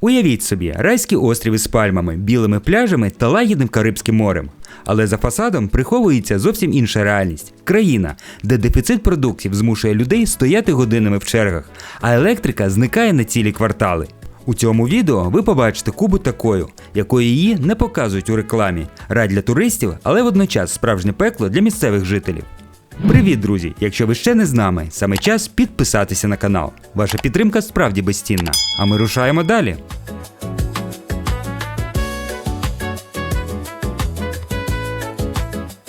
Уявіть собі, райський острів із пальмами, білими пляжами та лагідним Карибським морем. Але за фасадом приховується зовсім інша реальність країна, де дефіцит продуктів змушує людей стояти годинами в чергах, а електрика зникає на цілі квартали. У цьому відео ви побачите Кубу такою, якою її не показують у рекламі. Рай для туристів, але водночас справжнє пекло для місцевих жителів. Привіт, друзі! Якщо ви ще не з нами, саме час підписатися на канал. Ваша підтримка справді безцінна. А ми рушаємо далі.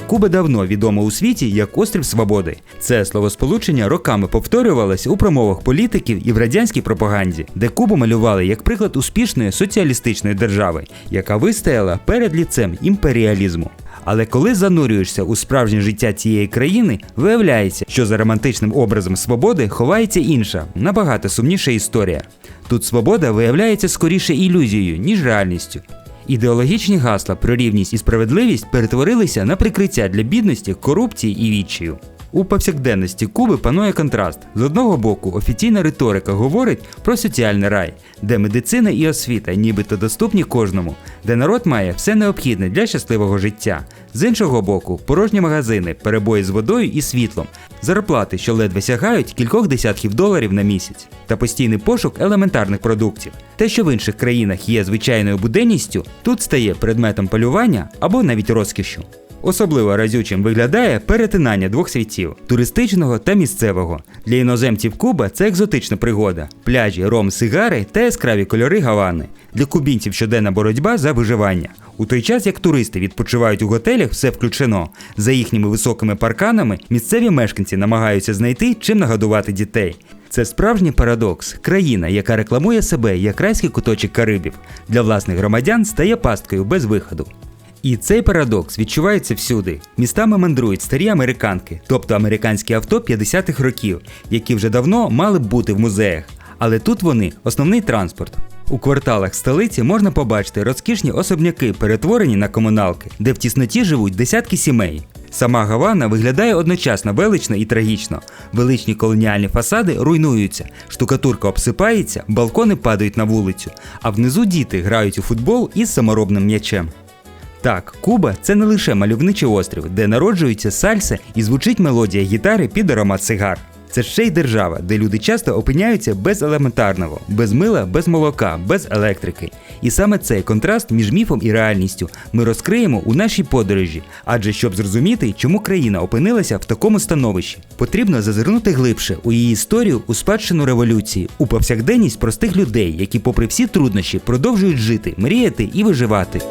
Куба давно відома у світі як острів Свободи. Це словосполучення роками повторювалось у промовах політиків і в радянській пропаганді, де Кубу малювали як приклад успішної соціалістичної держави, яка вистояла перед ліцем імперіалізму. Але коли занурюєшся у справжнє життя цієї країни, виявляється, що за романтичним образом свободи ховається інша, набагато сумніша історія. Тут свобода виявляється скоріше ілюзією, ніж реальністю. Ідеологічні гасла про рівність і справедливість перетворилися на прикриття для бідності, корупції і відчаю. У повсякденності Куби панує контраст. З одного боку, офіційна риторика говорить про соціальний рай, де медицина і освіта нібито доступні кожному, де народ має все необхідне для щасливого життя. З іншого боку, порожні магазини, перебої з водою і світлом, зарплати, що ледве сягають кількох десятків доларів на місяць, та постійний пошук елементарних продуктів. Те, що в інших країнах є звичайною буденністю, тут стає предметом полювання або навіть розкішю. Особливо разючим виглядає перетинання двох світів туристичного та місцевого. Для іноземців Куба це екзотична пригода: пляжі, ром, сигари та яскраві кольори гавани. Для кубінців щоденна боротьба за виживання. У той час, як туристи відпочивають у готелях, все включено. За їхніми високими парканами місцеві мешканці намагаються знайти чим нагодувати дітей. Це справжній парадокс. Країна, яка рекламує себе як райський куточок Карибів, для власних громадян стає пасткою без виходу. І цей парадокс відчувається всюди. Містами мандрують старі американки, тобто американські авто 50-х років, які вже давно мали б бути в музеях. Але тут вони основний транспорт. У кварталах столиці можна побачити розкішні особняки, перетворені на комуналки, де в тісноті живуть десятки сімей. Сама Гавана виглядає одночасно велично і трагічно. Величні колоніальні фасади руйнуються, штукатурка обсипається, балкони падають на вулицю, а внизу діти грають у футбол із саморобним м'ячем. Так, Куба це не лише мальовничий острів, де народжується сальса і звучить мелодія гітари під аромат сигар. Це ще й держава, де люди часто опиняються без елементарного, без мила, без молока, без електрики. І саме цей контраст між міфом і реальністю ми розкриємо у нашій подорожі. Адже щоб зрозуміти, чому країна опинилася в такому становищі, потрібно зазирнути глибше у її історію, у спадщину революції, у повсякденність простих людей, які, попри всі труднощі, продовжують жити, мріяти і виживати.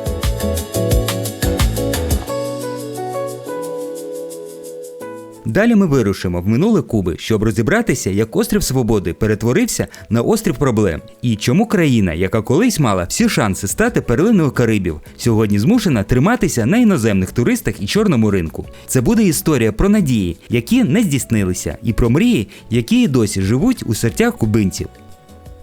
Далі ми вирушимо в минуле Куби, щоб розібратися, як острів Свободи перетворився на острів проблем, і чому країна, яка колись мала всі шанси стати перлиною Карибів, сьогодні змушена триматися на іноземних туристах і чорному ринку. Це буде історія про надії, які не здійснилися, і про мрії, які досі живуть у серцях кубинців.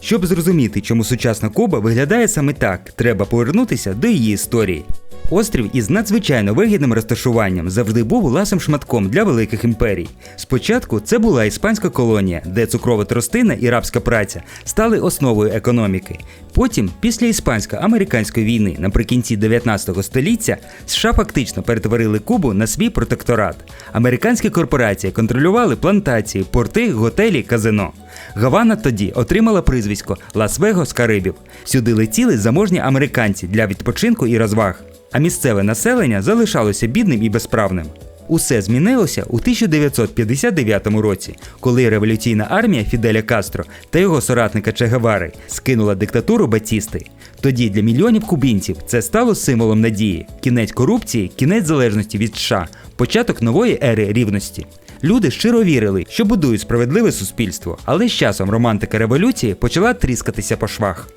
Щоб зрозуміти, чому сучасна Куба виглядає саме так, треба повернутися до її історії. Острів із надзвичайно вигідним розташуванням завжди був ласим шматком для великих імперій. Спочатку це була іспанська колонія, де цукрова тростина і рабська праця стали основою економіки. Потім, після іспансько-американської війни, наприкінці 19 століття, США фактично перетворили Кубу на свій протекторат. Американські корпорації контролювали плантації, порти, готелі, казино. Гавана тоді отримала прізвисько Лас-Вегос Карибів. Сюди летіли заможні американці для відпочинку і розваг а місцеве населення залишалося бідним і безправним. Усе змінилося у 1959 році, коли революційна армія Фіделя Кастро та його соратника Че Гевари скинула диктатуру Батісти. Тоді для мільйонів кубінців це стало символом надії, кінець корупції, кінець залежності від США, початок нової ери рівності. Люди щиро вірили, що будують справедливе суспільство, але з часом романтика революції почала тріскатися по швах.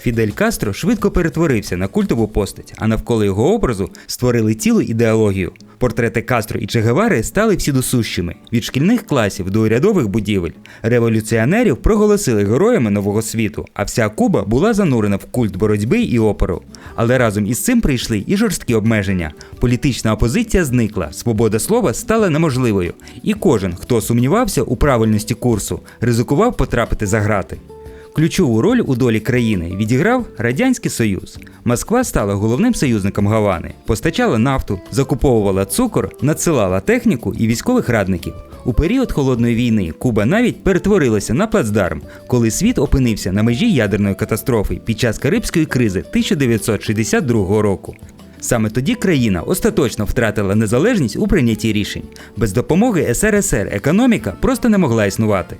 Фідель Кастро швидко перетворився на культову постать, а навколо його образу створили цілу ідеологію. Портрети Кастро і Чегевари стали всідосущими від шкільних класів до урядових будівель. Революціонерів проголосили героями нового світу, а вся Куба була занурена в культ боротьби і опору. Але разом із цим прийшли і жорсткі обмеження. Політична опозиція зникла, свобода слова стала неможливою, і кожен, хто сумнівався у правильності курсу, ризикував потрапити за грати. Ключову роль у долі країни відіграв Радянський Союз. Москва стала головним союзником Гавани, постачала нафту, закуповувала цукор, надсилала техніку і військових радників. У період холодної війни Куба навіть перетворилася на плацдарм, коли світ опинився на межі ядерної катастрофи під час Карибської кризи 1962 року. Саме тоді країна остаточно втратила незалежність у прийнятті рішень. Без допомоги СРСР економіка просто не могла існувати.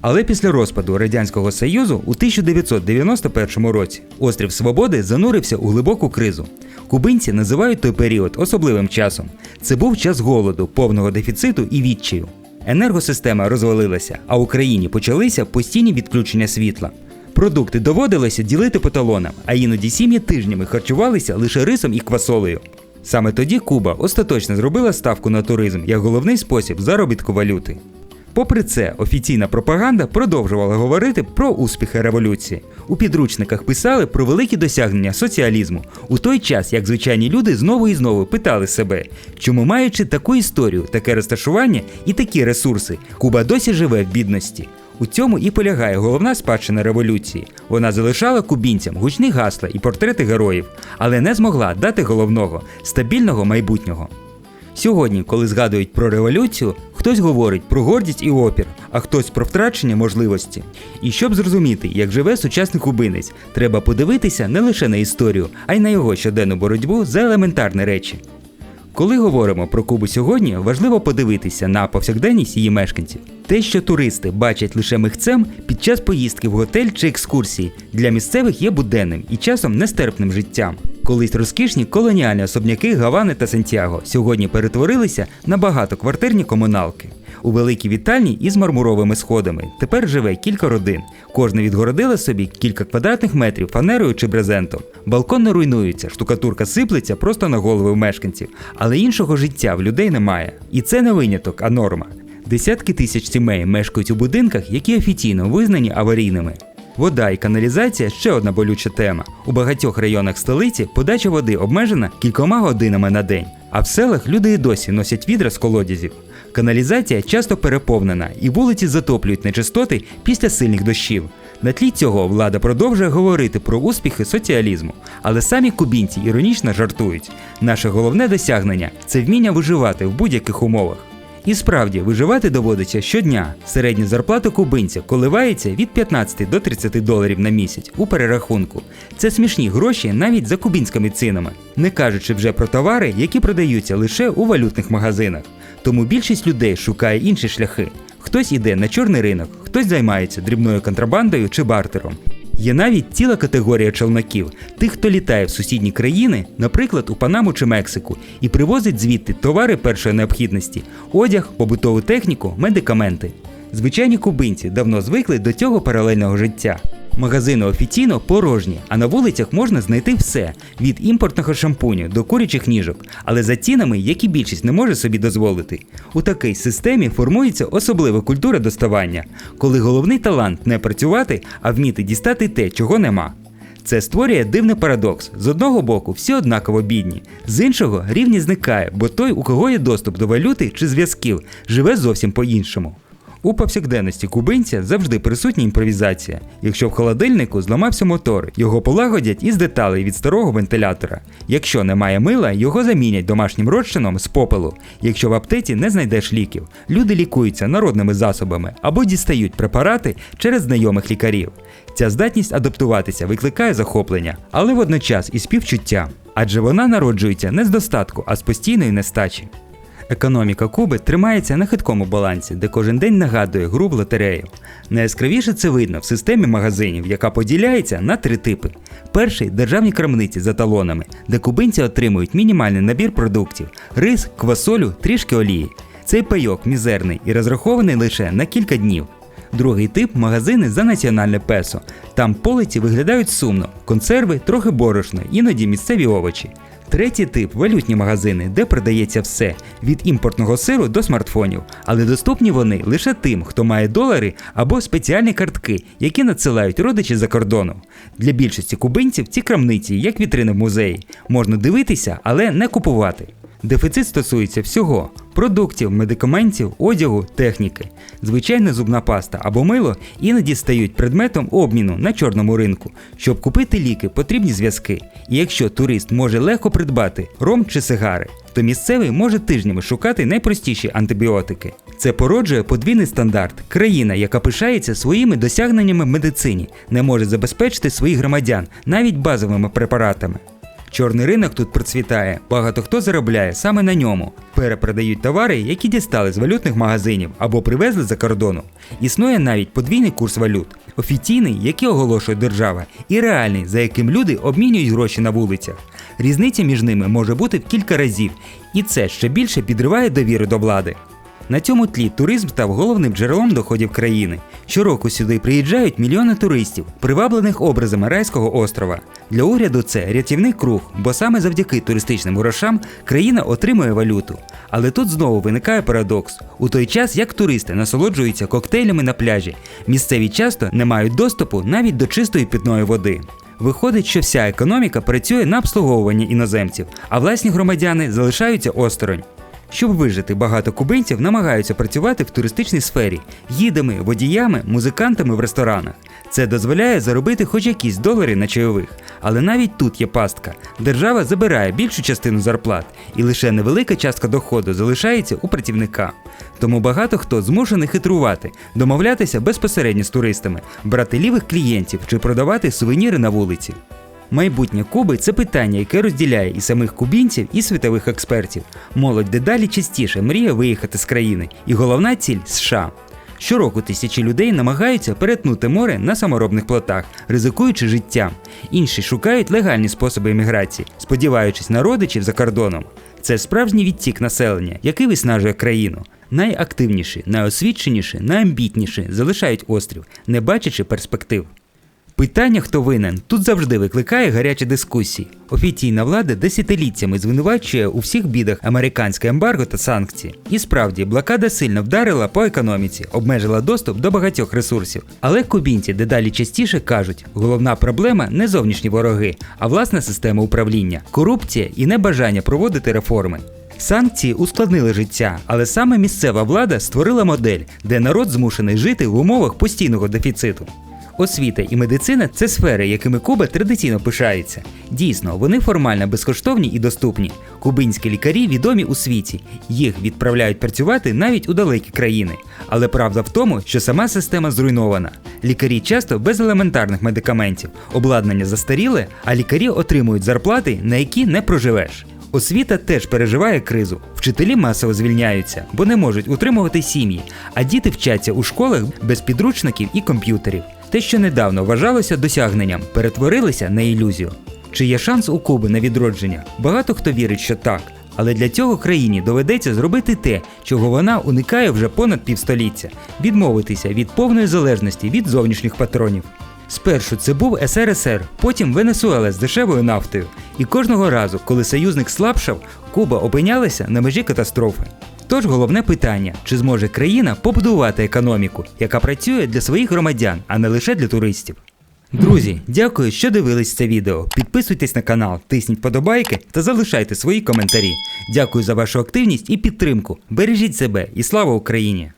Але після розпаду Радянського Союзу у 1991 році острів Свободи занурився у глибоку кризу. Кубинці називають той період особливим часом. Це був час голоду, повного дефіциту і відчаю. Енергосистема розвалилася, а в Україні почалися постійні відключення світла. Продукти доводилося ділити по талонам, а іноді сім'ї тижнями харчувалися лише рисом і квасолею. Саме тоді Куба остаточно зробила ставку на туризм як головний спосіб заробітку валюти. Попри це, офіційна пропаганда продовжувала говорити про успіхи революції. У підручниках писали про великі досягнення соціалізму, у той час як звичайні люди знову і знову питали себе, чому маючи таку історію, таке розташування і такі ресурси, Куба досі живе в бідності. У цьому і полягає головна спадщина революції. Вона залишала кубінцям гучні гасла і портрети героїв, але не змогла дати головного стабільного майбутнього. Сьогодні, коли згадують про революцію, хтось говорить про гордість і опір, а хтось про втрачення можливості. І щоб зрозуміти, як живе сучасний кубинець, треба подивитися не лише на історію, а й на його щоденну боротьбу за елементарні речі. Коли говоримо про Кубу сьогодні, важливо подивитися на повсякденність її мешканців. Те, що туристи бачать лише михцем під час поїздки в готель чи екскурсії, для місцевих є буденним і часом нестерпним життям. Колись розкішні колоніальні особняки Гавани та Сантьяго сьогодні перетворилися на багатоквартирні комуналки. У великій вітальні із мармуровими сходами тепер живе кілька родин. Кожна відгородила собі кілька квадратних метрів фанерою чи брезентом. Балкон не руйнується, штукатурка сиплеться просто на голови мешканців, але іншого життя в людей немає. І це не виняток, а норма. Десятки тисяч сімей мешкають у будинках, які офіційно визнані аварійними. Вода і каналізація ще одна болюча тема. У багатьох районах столиці подача води обмежена кількома годинами на день, а в селах люди і досі носять відра з колодязів. Каналізація часто переповнена і вулиці затоплюють нечистоти після сильних дощів. На тлі цього влада продовжує говорити про успіхи соціалізму, але самі кубінці іронічно жартують. Наше головне досягнення це вміння виживати в будь-яких умовах. І справді виживати доводиться щодня. Середня зарплата кубинця коливається від 15 до 30 доларів на місяць у перерахунку. Це смішні гроші навіть за кубінськими цінами, не кажучи вже про товари, які продаються лише у валютних магазинах. Тому більшість людей шукає інші шляхи. Хтось іде на чорний ринок, хтось займається дрібною контрабандою чи бартером. Є навіть ціла категорія челноків, тих, хто літає в сусідні країни, наприклад, у Панаму чи Мексику, і привозить звідти товари першої необхідності, одяг, побутову техніку, медикаменти. Звичайні кубинці давно звикли до цього паралельного життя. Магазини офіційно порожні, а на вулицях можна знайти все від імпортного шампуню до курячих ніжок, але за цінами, які більшість не може собі дозволити. У такій системі формується особлива культура доставання, коли головний талант не працювати, а вміти дістати те, чого нема. Це створює дивний парадокс. З одного боку, всі однаково бідні, з іншого рівність зникає, бо той, у кого є доступ до валюти чи зв'язків, живе зовсім по-іншому. У повсякденності кубинця завжди присутня імпровізація. Якщо в холодильнику зламався мотор, його полагодять із деталей від старого вентилятора. Якщо немає мила, його замінять домашнім розчином з попелу. Якщо в аптеці не знайдеш ліків, люди лікуються народними засобами або дістають препарати через знайомих лікарів. Ця здатність адаптуватися викликає захоплення, але водночас і співчуття, адже вона народжується не з достатку, а з постійної нестачі. Економіка Куби тримається на хиткому балансі, де кожен день нагадує гру в лотерею. Найяскравіше це видно в системі магазинів, яка поділяється на три типи. Перший державні крамниці за талонами, де кубинці отримують мінімальний набір продуктів: рис, квасолю, трішки олії. Цей пайок мізерний і розрахований лише на кілька днів. Другий тип магазини за національне песо. Там полиці виглядають сумно, консерви, трохи борошно, іноді місцеві овочі. Третій тип валютні магазини, де продається все від імпортного сиру до смартфонів, але доступні вони лише тим, хто має долари або спеціальні картки, які надсилають родичі за кордону. Для більшості кубинців ці крамниці, як вітрини в музеї, можна дивитися, але не купувати. Дефіцит стосується всього: продуктів, медикаментів, одягу, техніки. Звичайна зубна паста або мило іноді стають предметом обміну на чорному ринку. Щоб купити ліки, потрібні зв'язки. І якщо турист може легко придбати ром чи сигари, то місцевий може тижнями шукати найпростіші антибіотики. Це породжує подвійний стандарт. Країна, яка пишається своїми досягненнями в медицині, не може забезпечити своїх громадян навіть базовими препаратами. Чорний ринок тут процвітає, багато хто заробляє саме на ньому. Перепродають товари, які дістали з валютних магазинів або привезли за кордону. Існує навіть подвійний курс валют: офіційний, який оголошує держава, і реальний, за яким люди обмінюють гроші на вулицях. Різниця між ними може бути в кілька разів, і це ще більше підриває довіру до влади. На цьому тлі туризм став головним джерелом доходів країни. Щороку сюди приїжджають мільйони туристів, приваблених образами райського острова. Для уряду це рятівний круг, бо саме завдяки туристичним грошам країна отримує валюту. Але тут знову виникає парадокс: у той час, як туристи насолоджуються коктейлями на пляжі, місцеві часто не мають доступу навіть до чистої питної води. Виходить, що вся економіка працює на обслуговування іноземців, а власні громадяни залишаються осторонь. Щоб вижити, багато кубинців намагаються працювати в туристичній сфері гідами, водіями, музикантами в ресторанах. Це дозволяє заробити хоч якісь долари на чайових. Але навіть тут є пастка. Держава забирає більшу частину зарплат, і лише невелика частка доходу залишається у працівника. Тому багато хто змушений хитрувати, домовлятися безпосередньо з туристами, брати лівих клієнтів чи продавати сувеніри на вулиці. Майбутнє Куби це питання, яке розділяє і самих кубінців, і світових експертів. Молодь дедалі частіше мріє виїхати з країни, і головна ціль США. Щороку тисячі людей намагаються перетнути море на саморобних плотах, ризикуючи життям. Інші шукають легальні способи еміграції, сподіваючись на родичів за кордоном. Це справжній відтік населення, який виснажує країну. Найактивніші, найосвіченіші, найамбітніші залишають острів, не бачачи перспектив. Питання, хто винен, тут завжди викликає гарячі дискусії. Офіційна влада десятиліттями звинувачує у всіх бідах американське ембарго та санкції. І справді, блокада сильно вдарила по економіці, обмежила доступ до багатьох ресурсів. Але кубінці дедалі частіше кажуть, головна проблема не зовнішні вороги, а власна система управління, корупція і небажання проводити реформи. Санкції ускладнили життя, але саме місцева влада створила модель, де народ змушений жити в умовах постійного дефіциту. Освіта і медицина це сфери, якими Куба традиційно пишається. Дійсно, вони формально безкоштовні і доступні. Кубинські лікарі відомі у світі. Їх відправляють працювати навіть у далекі країни. Але правда в тому, що сама система зруйнована. Лікарі часто без елементарних медикаментів, обладнання застаріле, а лікарі отримують зарплати, на які не проживеш. Освіта теж переживає кризу. Вчителі масово звільняються, бо не можуть утримувати сім'ї, а діти вчаться у школах без підручників і комп'ютерів. Те, що недавно вважалося досягненням, перетворилися на ілюзію. Чи є шанс у Куби на відродження? Багато хто вірить, що так. Але для цього країні доведеться зробити те, чого вона уникає вже понад півстоліття відмовитися від повної залежності від зовнішніх патронів. Спершу це був СРСР, потім Венесуела з дешевою нафтою. І кожного разу, коли союзник слабшав, Куба опинялася на межі катастрофи. Тож головне питання: чи зможе країна побудувати економіку, яка працює для своїх громадян, а не лише для туристів? Друзі, дякую, що дивились це відео. Підписуйтесь на канал, тисніть подобайки та залишайте свої коментарі. Дякую за вашу активність і підтримку. Бережіть себе і слава Україні!